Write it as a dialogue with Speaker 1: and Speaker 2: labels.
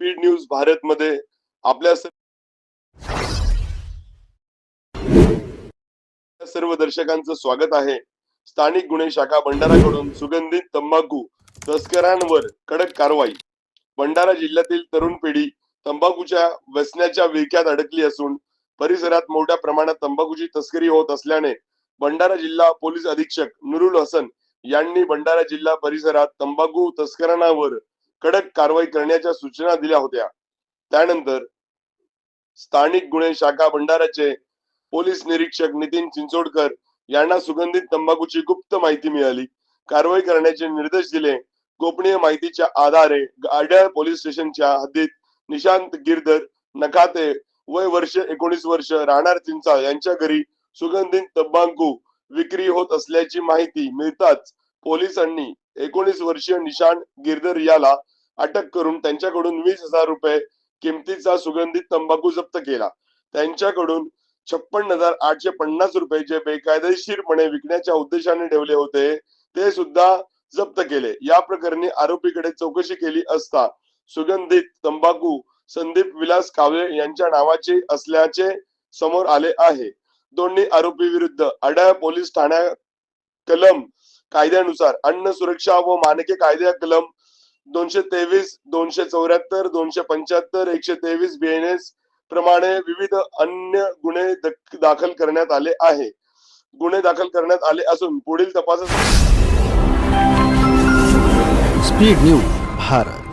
Speaker 1: Speed news Bharat मध्ये आपल्या सर्व दर्शकांचं स्वागत आहे. स्थानिक गुन्हे शाखा भंडाराकडून सुगंधित तंबाखू तस्करांवर कडक कारवाई. भंडारा जिल्ह्यातील तरुण पिढी तंबाखूच्या व्यसनाच्या विळख्यात अडकली असून परिसरात मोठ्या प्रमाणात तंबाखूची तस्करी होत असल्याने भंडारा जिल्हा पोलीस अधीक्षक नुरुल हसन यांनी भंडारा जिल्हा परिसरात तंबाखू तस्करांवर कडक कारवाई करण्याच्या सूचना दिल्या होत्या. त्यानंतर स्थानिक गुन्हे शाखा भंडाराचे पोलीस निरीक्षक नितीन चिंचोडकर यांना सुगंधित तंबाखूची गुप्त माहिती मिळाली. कारवाई करण्याचे निर्देश दिले. गोपनीय माहितीच्या आधारे गाड्या पोलीस स्टेशनच्या हद्दीत निशांत गिरधर नखाते वय वर्ष एकोणीस वर्ष राहणार चिंचा यांच्या घरी सुगंधित तंबाखू विक्री होत असल्याची माहिती मिळताच पोलिसांनी एकोणीस वर्षीय निशांत गिरधर याला अटक करून त्यांच्याकडून वीस हजार रुपये किमतीचा सुगंधित तंबाखू जप्त केला. त्यांच्याकडून छप्पन हजार आठशे पन्नास रुपये जे बेकायदेशीरपणे विकण्याच्या उद्देशाने ठेवले होते ते सुद्धा जप्त केले. या प्रकरणी आरोपीकडे चौकशी केली असता सुगंधित तंबाखू संदीप विलास कावळे यांच्या नावाचे असल्याचे समोर आले आहे. दोन्ही आरोपी विरुद्ध अडाया पोलीस ठाण्या कलम कायद्यानुसार अन्न सुरक्षा व मानके कायद्या कलम दोनशे तेवीस दोनशे चौऱ्याहत्तर दोनशे पंच्याहत्तर एकशे तेवीस बीएनएस प्रमाणे विविध अन्य गुन्हे दाखल करण्यात आले आहे. गुन्हे दाखल करण्यात आले असून पुढील तपास
Speaker 2: स्पीड न्यूज भारत.